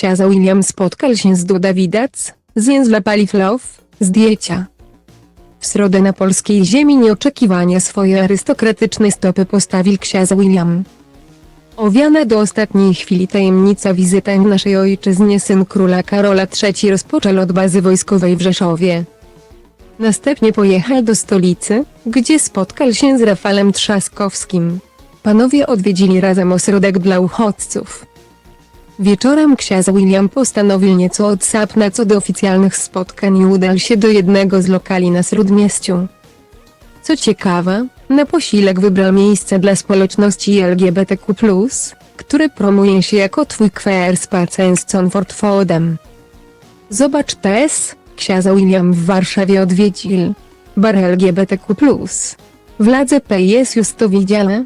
książę William spotkał się z Duda Widac, z Jęzla Paliflow, zdjęcia. W środę na polskiej ziemi nieoczekiwanie swoje arystokratyczne stopy postawił książę William. Owiana do ostatniej chwili tajemnica wizyta w naszej ojczyznie syn króla Karola III rozpoczął od bazy wojskowej w Rzeszowie. Następnie pojechał do stolicy, gdzie spotkał się z Rafałem Trzaskowskim. Panowie odwiedzili razem ośrodek dla uchodźców. Wieczorem książę William postanowił nieco odsapnąć co do oficjalnych spotkań i udał się do jednego z lokali na Śródmieściu. Co ciekawe, na posiłek wybrał miejsce dla społeczności LGBTQ+, które promuje się jako twój queer spacer z Comfortfodem. Zobacz też, książę William w Warszawie odwiedził bar LGBTQ+. Władze PiS już to widziane?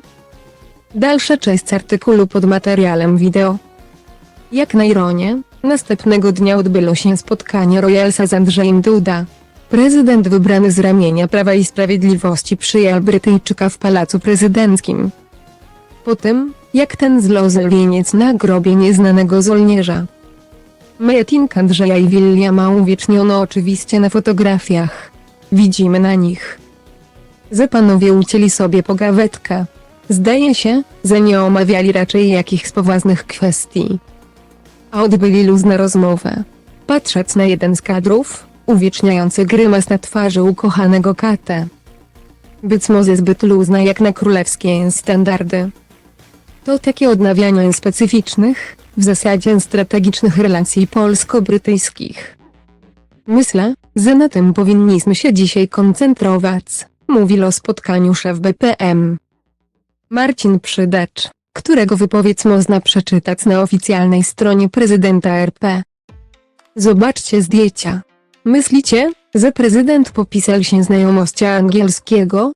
Dalsza część artykułu pod materiałem wideo. Jak na ironię, następnego dnia odbyło się spotkanie Royalsa z Andrzejem Duda. Prezydent wybrany z ramienia Prawa i Sprawiedliwości przyjął Brytyjczyka w Pałacu Prezydenckim. Po tym, jak ten zlozł wieniec na grobie nieznanego żołnierza. Meeting Andrzeja i Williama uwieczniono oczywiście na fotografiach. Widzimy na nich. Że panowie ucięli sobie pogawetkę. Zdaje się, że nie omawiali raczej jakichś poważnych kwestii. A odbyli luzną rozmowę. Patrząc na jeden z kadrów, uwieczniający grymas na twarzy ukochanego kata. Być może zbyt luzna jak na królewskie standardy. To takie odnawianie specyficznych, w zasadzie strategicznych relacji polsko-brytyjskich. Myślę, że na tym powinniśmy się dzisiaj koncentrować, mówił o spotkaniu szef BPM. Marcin Przydacz, którego wypowiedź można przeczytać na oficjalnej stronie prezydenta RP. Zobaczcie zdjęcia. Myślicie, że prezydent popisał się znajomości angielskiego?